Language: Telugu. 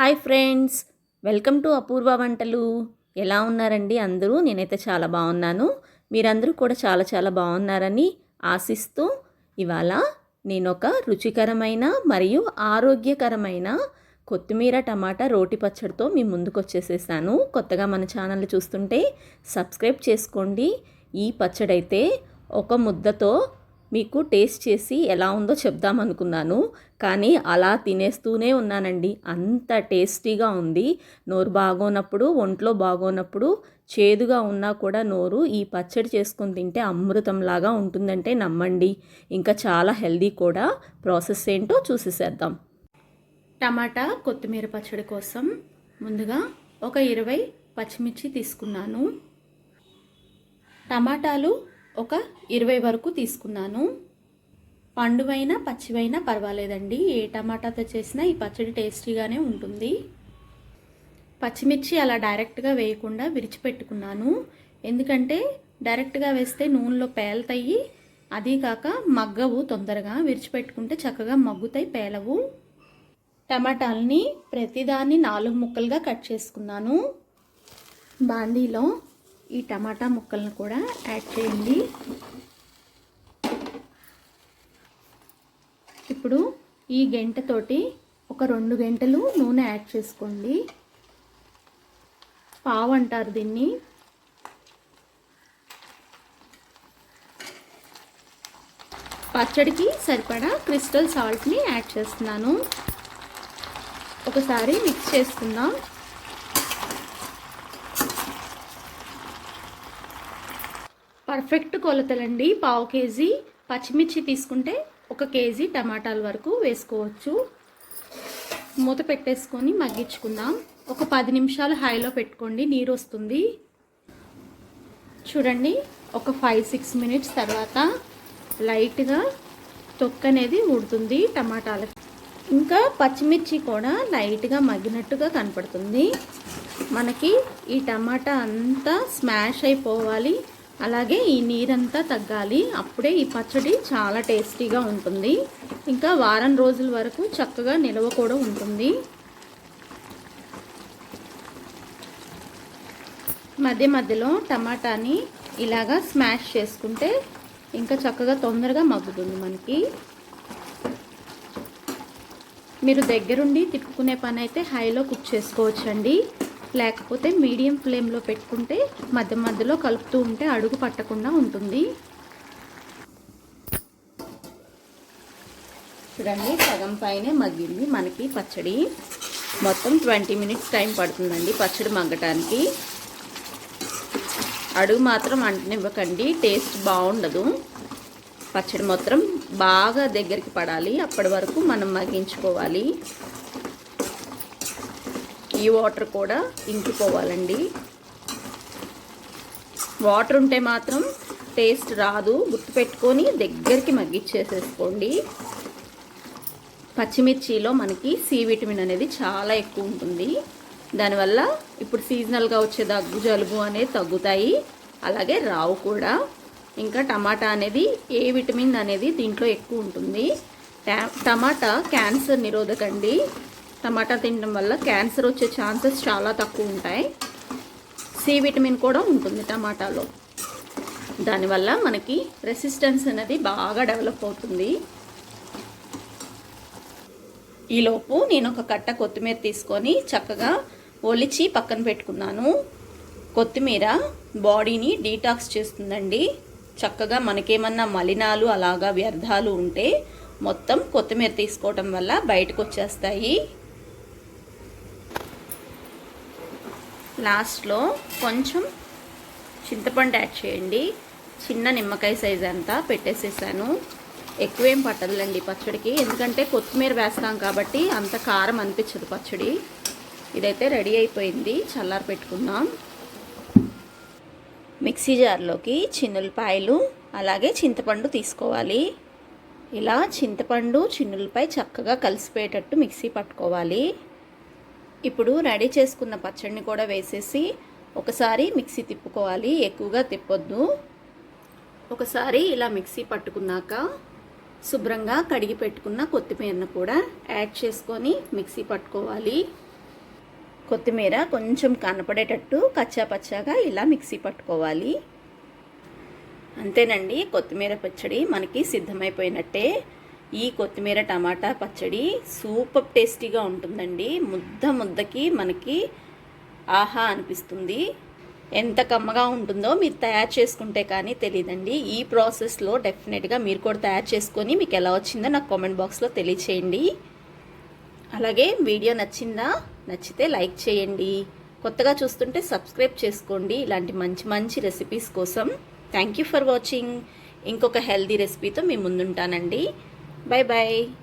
Hi friends welcome to Apoorva వంటలు. ఎలా ఉన్నారండి అందరూ? నేనైతే చాలా బాగున్నాను. మీరందరూ కూడా చాలా చాలా బాగున్నారని ఆశిస్తూ ఇవాళ నేను ఒక రుచికరమైన మరియు ఆరోగ్యకరమైన కొత్తిమీర టమాటా రోటి పచ్చడితో మీ ముందుకు వచ్చేసేసాను కొత్తగా మన ఛానల్ చూస్తుంటే సబ్స్క్రైబ్ చేసుకోండి. ఈ పచ్చడి అయితే ఒక ముద్దతో మీకు టేస్ట్ చేసి ఎలా ఉందో చెప్దామనుకున్నాను కానీ అలా తినేస్తూనే ఉన్నానండి. అంత టేస్టీగా ఉంది. నోరు బాగోనప్పుడు ఒంట్లో బాగోనప్పుడు చేదుగా ఉన్నా కూడా నోరు ఈ పచ్చడి చేసుకొని తింటే అమృతంలాగా ఉంటుందంటే నమ్మండి. ఇంకా చాలా హెల్దీ కూడా. ప్రాసెస్ ఏంటో చూసేసేద్దాం. టమాటా కొత్తిమీర పచ్చడి కోసం ముందుగా ఒక ఇరవై పచ్చిమిర్చి తీసుకున్నాను. టమాటాలు ఒక ఇరవై వరకు తీసుకున్నాను. పండువైనా పచ్చివైనా పర్వాలేదండి. ఏ టమాటాతో చేసినా ఈ పచ్చడి టేస్టీగానే ఉంటుంది. పచ్చిమిర్చి అలా డైరెక్ట్గా వేయకుండా విరిచిపెట్టుకున్నాను. ఎందుకంటే డైరెక్ట్గా వేస్తే నూనెలో పేలుతాయి. అదీ కాక మగ్గవు తొందరగా. విరిచిపెట్టుకుంటే చక్కగా మగ్గుతాయి పేలవు. టమాటాలని ప్రతిదాన్ని నాలుగు ముక్కలుగా కట్ చేసుకున్నాను. బాండీలో ఈ టమాటా ముక్కలను కూడా యాడ్ చేయండి. ఇప్పుడు ఈ గంటతోటి ఒక రెండు గంటలు నూనె యాడ్ చేసుకోండి. పావు అంటారు దీన్ని. పచ్చడికి సరిపడా క్రిస్టల్ సాల్ట్ని యాడ్ చేస్తున్నాను. ఒకసారి మిక్స్ చేసుకుందాం. పర్ఫెక్ట్ కొలతలండి. పావు కేజీ పచ్చిమిర్చి తీసుకుంటే ఒక కేజీ టమాటాల వరకు వేసుకోవచ్చు. మూత పెట్టేసుకొని మగ్గించుకుందాం. ఒక పది నిమిషాలు హైలో పెట్టుకోండి. నీరు వస్తుంది. చూడండి ఒక ఫైవ్ సిక్స్ మినిట్స్ తర్వాత లైట్గా తొక్క అనేది ఉడుతుంది టమాటాలకి. ఇంకా పచ్చిమిర్చి కూడా లైట్గా మగ్గినట్టుగా కనపడుతుంది. మనకి ఈ టమాటా అంతా స్మాష్ అయిపోవాలి. అలాగే ఈ నీరంతా తగ్గాలి. అప్పుడే ఈ పచ్చడి చాలా టేస్టీగా ఉంటుంది. ఇంకా వారం రోజుల వరకు చక్కగా నిల్వ కూడా ఉంటుంది. మధ్య మధ్యలో టమాటాని ఇలాగా స్మాష్ చేసుకుంటే ఇంకా చక్కగా తొందరగా మగ్గుతుంది మనకి. మీరు దగ్గరుండి తిప్పుకునే పని అయితే హైలో కుక్ చేసుకోవచ్చండి. లేకపోతే మీడియం ఫ్లేమ్లో పెట్టుకుంటే మధ్య మధ్యలో కలుపుతూ ఉంటే అడుగు పట్టకుండా ఉంటుంది. చూడండి సగం పైనే మగ్గింది మనకి పచ్చడి. మొత్తం ట్వంటీ మినిట్స్ టైం పడుతుందండి పచ్చడి మగ్గటానికి. అడుగు మాత్రం అంటనివ్వకండి టేస్ట్ బాగుండదు. పచ్చడి మొత్తం బాగా దగ్గరికి పడాలి అప్పటి వరకు మనం మగ్గించుకోవాలి. ఈ వాటర్ కూడా ఇంకిపోవాలండి. వాటర్ ఉంటే మాత్రం టేస్ట్ రాదు. గుర్తుపెట్టుకొని దగ్గరికి మగ్గిచ్చేసేసుకోండి. పచ్చిమిర్చిలో మనకి సి విటమిన్ అనేది చాలా ఎక్కువ ఉంటుంది. దానివల్ల ఇప్పుడు సీజనల్గా వచ్చే దగ్గు జలుబు అనేది తగ్గుతాయి. అలాగే రావు కూడా. ఇంకా టమాటా అనేది ఏ విటమిన్ అనేది దీంట్లో ఎక్కువ ఉంటుంది. టమాటా క్యాన్సర్ నిరోధకండి. టమాటా తినడం వల్ల క్యాన్సర్ వచ్చే ఛాన్సెస్ చాలా తక్కువ ఉంటాయి. సి విటమిన్ కూడా ఉంటుంది టమాటాలో. దానివల్ల మనకి రెసిస్టెన్స్ అనేది బాగా డెవలప్ అవుతుంది. ఈలోపు నేను ఒక కట్ట కొత్తిమీర తీసుకొని చక్కగా ఒలిచి పక్కన పెట్టుకున్నాను. కొత్తిమీర బాడీని డీటాక్స్ చేస్తుందండి. చక్కగా మనకేమన్నా మలినాలు అలాగా వ్యర్థాలు ఉంటే మొత్తం కొత్తిమీర తీసుకోవటం వల్ల బయటకు వచ్చేస్తాయి. లాస్ట్లో కొంచెం చింతపండు యాడ్ చేయండి. చిన్న నిమ్మకాయ సైజ్ అంతా పెట్టేసేసాను. ఎక్కువేం పట్టదులండి పచ్చడికి. ఎందుకంటే కొత్తిమీర వేస్తాం కాబట్టి అంత కారం అనిపించదు పచ్చడి. ఇదైతే రెడీ అయిపోయింది. చల్లారి పెట్టుకుందాం. మిక్సీ జార్లోకి చిన్నులపాయలు అలాగే చింతపండు తీసుకోవాలి. ఇలా చింతపండు చిన్నులపై చక్కగా కలిసిపోయేటట్టు మిక్సీ పట్టుకోవాలి. ఇప్పుడు రెడీ చేసుకున్న పచ్చడిని కూడా వేసేసి ఒకసారి మిక్సీ తిప్పుకోవాలి. ఎక్కువగా తిప్పొద్దు. ఒకసారి ఇలా మిక్సీ పట్టుకున్నాక శుభ్రంగా కడిగి పెట్టుకున్న కొత్తిమీరను కూడా యాడ్ చేసుకొని మిక్సీ పట్టుకోవాలి. కొత్తిమీర కొంచెం కనపడేటట్టు కచ్చా పచ్చాగా ఇలా మిక్సీ పట్టుకోవాలి. అంతేనండి. కొత్తిమీర పచ్చడి మనకి సిద్ధమైపోయినట్టే. ఈ కొత్తిమీర టమాటా పచ్చడి సూపర్ టేస్టీగా ఉంటుందండి. ముద్ద ముద్దకి మనకి ఆహా అనిపిస్తుంది. ఎంత కమ్మగా ఉంటుందో మీరు తయారు చేసుకుంటే కానీ తెలియదండి ఈ ప్రాసెస్లో డెఫినెట్గా మీరు కూడా తయారు చేసుకొని మీకు ఎలా వచ్చిందో నాకు కామెంట్ బాక్స్లో తెలియచేయండి. అలాగే వీడియో నచ్చిందా? నచ్చితే లైక్ చేయండి. కొత్తగా చూస్తుంటే సబ్స్క్రైబ్ చేసుకోండి. ఇలాంటి మంచి మంచి రెసిపీస్ కోసం. Thank you for watching. ఇంకొక హెల్దీ రెసిపీతో మీ ముందుంటానండి. Bye-bye.